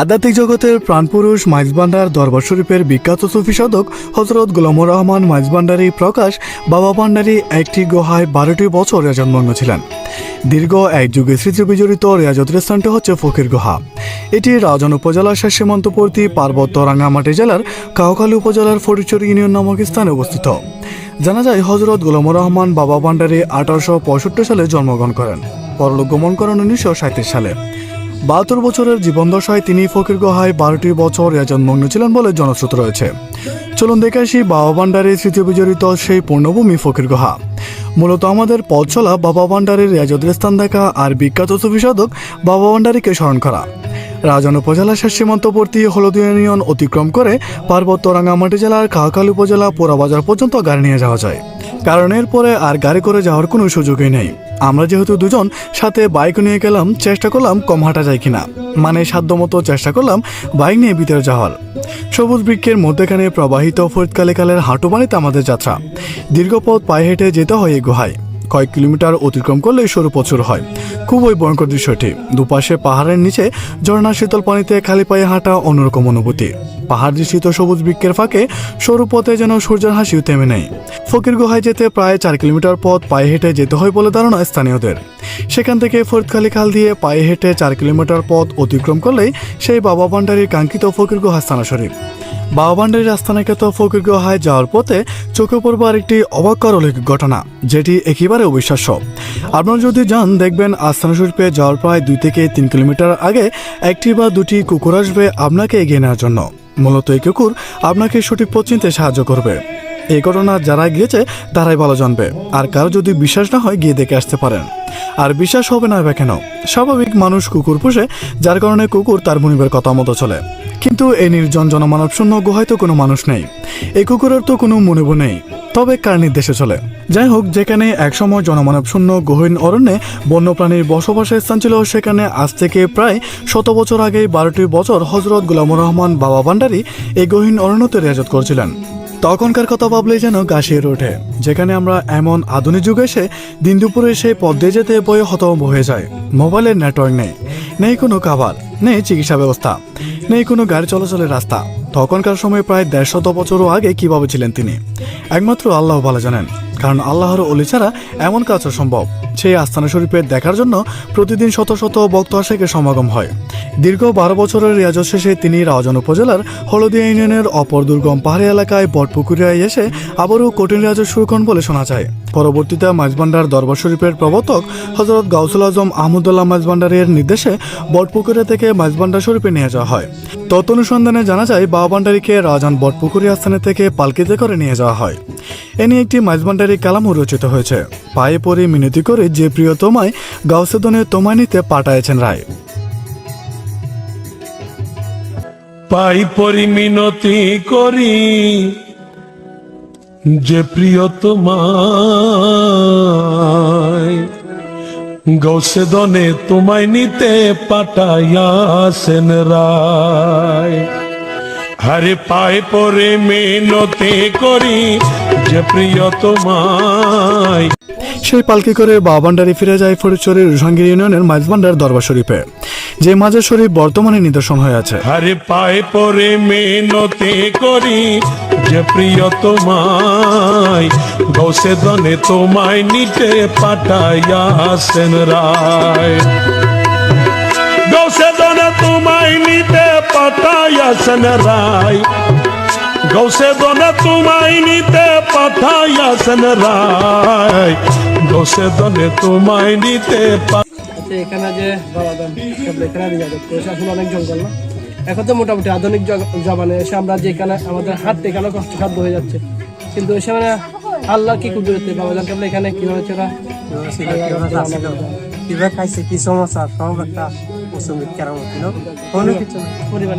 আধ্যাত্মিক জগতের প্রাণপুরুষ মাইজবান্ডার দরবার শরীফের বিখ্যাত সুফি সাধক হজরত গোলামুর রহমান মাইজবান্ডারি প্রকাশ বাবা ভান্ডারী একটি গুহায় বারোটি বছর রেজন্মগ্ন ছিলেন। দীর্ঘ এক যুগে স্মৃতি বিজড়িত রেয়াজতের স্থানটি হচ্ছে ফকির গুহা। এটি রাজন উপজেলার শেষ সীমান্তবর্তী পার্বত্য রাঙ্গামাটি জেলার কাউখালী উপজেলার ফটিচর ইউনিয়ন নামক স্থানে অবস্থিত। জানা যায় হজরত গোলামুর রহমান বাবা ভান্ডারী আঠারোশো সালে জন্মগ্রহণ করেন। পরলোক গমন করেন উনিশশো সালে। বাহাত্তর বছরের জীবনদশায় তিনি ফকির গুহায় বারোটি বছর মগ্ন ছিলেন বলে জনশ্রুত রয়েছে। চলুন দেখে আসি বাবা ভান্ডারের স্মৃতি বিজড়িত সেই পূর্ণভূমি ফকির গুহা। মূলত আমাদের পথ চলা বাবা ভান্ডারের রেজদের স্থান দেখা আর বিখ্যাত সুফি সাধক বাবা ভান্ডারীকে স্মরণ করা। রাজন উপজেলা শেষ সীমান্তবর্তী হলদি ইউনিয়ন অতিক্রম করে পার্বত্য রাঙ্গামাটি জেলার কাহাকাল উপজেলা পোড়াবাজার পর্যন্ত গাড়ি নিয়ে যাওয়া যায়। কারণ এরপরে আর গাড়ি করে যাওয়ার কোনো সুযোগই নেই। আমরা যেহেতু দুজন সাথে বাইক নিয়ে গেলাম, চেষ্টা করলাম কম হাঁটা যায় কিনা। মানে সাধ্যমতো চেষ্টা করলাম বাইক নিয়ে ভিতরে যাওয়ার। সবুজ বৃক্ষের মধ্যেখানে প্রবাহিত ফরিদকালে কালের হাঁটু আমাদের যাত্রা। দীর্ঘ পথ পায়ে হেঁটে যেতে হয় এই গুহায়। কয়েক কিলোমিটার অতিক্রম করলে সরু প্রচুর হয়। খুবই ভয়ঙ্কর দৃশ্যটি দুপাশে পাহাড়ের নিচে ঝর্ণা শীতল পানিতে খালি পায়ে হাঁটা অন্যরকম অনুভূতি। পাহাড় শীত সবুজ বৃক্ষের ফাঁকে, সরু পথে যেন সূর্যের হাসিও থেমে নেই। ফকির গুহায় যেতে প্রায় চার কিলোমিটার পথ পায়ে হেঁটে যেতে হয় বলে ধারণা স্থানীয়দের। সেখান থেকে ফরিদখালি খাল দিয়ে পায়ে হেঁটে চার কিলোমিটার পথ অতিক্রম করলেই সেই বাবা ভান্ডারির কাঙ্ক্ষিত ফকির গুহা স্থানা শরীফ। বাবা ভান্ডারির আস্থানাখ্যাত ফকির গুহায় যাওয়ার পথে চোখে পড়বে আরেকটি অবাক অলৌকিক ঘটনা, যেটি একেবারে অবিশ্বাস্য। আপনারা যদি যান, দেখবেন আস্থানা শরীফে যাওয়ার প্রায় দুই থেকে তিন কিলোমিটার আগে একটি বা দুটি কুকুর আসবে আপনাকে এগিয়ে নেওয়ার জন্য। মূলত এই কুকুর আপনাকে সঠিক পথ চিনতে সাহায্য করবে। এই ঘটনা যারা গিয়েছে, তারাই ভালো জানবে। আর কারও যদি বিশ্বাস না হয়, গিয়ে দেখে আসতে পারেন। আর বিশ্বাস হবে না বা কেন? স্বাভাবিক মানুষ কুকুর পুষে, যার কারণে কুকুর তার মনিবের কথা মতো চলে। কিন্তু এই নির্জন জনমানব শূন্য গুহায় তো কোনো মানুষ নেই। এই কুকুরের তো কোনো মনিব নেই। তবে কার নির্দেশে চলে? যাই হোক, যেখানে একসময় জনমানব শূন্য গহীন অরণ্যে বন্যপ্রাণীর বসবাসের স্থান ছিল, সেখানে আজ থেকে প্রায় শত বছর আগে বারোটি বছর হজরত গুলামুর রহমান বাবা ভান্ডারী এই গহীন অরণ্যতে রেজত করছিলেন। তখনকার কথা ভাবলেই যেন গা শিউরে ওঠে, যেখানে আমরা এমন আধুনিক যুগে এসে দিন দুপুরে সেই পথ দিয়ে যেতে বয়ে হতভম্ব হয়ে যায়। মোবাইলের নেটওয়ার্ক নেই নেই কোনো খাবার, নেই চিকিৎসা ব্যবস্থা, নেই কোনো গাড়ি চলাচলের রাস্তা। তখনকার সময় প্রায় দেড়শত বছরও আগে কীভাবে ছিলেন তিনি? একমাত্র আল্লাহ ভালো জানেন, কারণ আল্লাহর অলি ছাড়া এমন কাজও অসম্ভব। সেই আস্থানা শরীফের দেখার জন্য প্রতিদিন শত শত ভক্ত আশেকের সমাগম হয়। দীর্ঘ বারো বছরের রিয়াজত শেষে তিনি রাজন উপজেলার হলদিয়া ইউনিয়নের অপর দুর্গম পাহাড়ি এলাকায় বটপুকুরিয়ায় এসে আবারও কঠিন রিয়াজত শুরু করেন বলে শোনা যায়। পরবর্তীতে মাঝবান্ডার দরবার শরীফের প্রবর্তক হজরত গাউসুল আজম আহমদুল্লাহ মাঝবান্ডারের নির্দেশে বটপুকুরিয়া থেকে মাঝবান্ডার শরীফে নিয়ে যাওয়া হয়। তত অনুসন্ধানে জানা যায়, বাবা রাজান বটপুকুরি আস্থানে থেকে পালকিতে করে নিয়ে যাওয়া হয়। এ নিয়ে একটি মাঝবান্ডারি কালামও রচিত হয়েছে। পায়ে পরে মিনতি করে যে প্রিয় তোমায় গাউসেদনে তোমায় নিতে পাঠাইছেন রায়। পাই পরিমিনতি করি যে প্রিয় তোমায় গৌসেদনে তোমায় নিতে পাঠাইয়াছেন রায়। হরে পায়ে পরে মিনতি করি যে প্রিয় তোমায় সেই পালকি করে বাবান্ডারি ফিরে যায় ফরিদচরের রুসাঙ্গীর ইউনিয়নের মাঝবান্ডার দরবার শরীফে, যে মাঝের শরীফ বর্তমানে নিদর্শন হয়ে আছে। হরে পায়ে পরে মিনতি করি, যে প্রিয় তোমায়, গৌসে দনে তোমায় নিতে পাঠাইয়াছেন রায়। গৌসে দনে তোমায় নিতে পাঠাইয়াছেন রায়। গৌসে দনে তোমায় নিতে পাঠাইয়াছেন রায়। গৌসে দনে তোমায় নিতে পা আচ্ছা এখানে যে বাবাদান কেবল এখানে রিজার্ভ করেছে আসলে অনেক জঙ্গল না? এখন তো মোটামুটি আধুনিক জমানে এসে আমরা যেখানে আমাদের হাঁটতে এখানে কষ্টসাধ্য হয়ে যাচ্ছে। কিন্তু এসে মানে আল্লাহ কি কুদরতে বাবাদান কেবল এখানে কীভাবে চলা কীভাবে খাইছে কি সমস্যা? সব একটা মৌসুমি কেরামতি না? কোনো কিছু না। পরিবার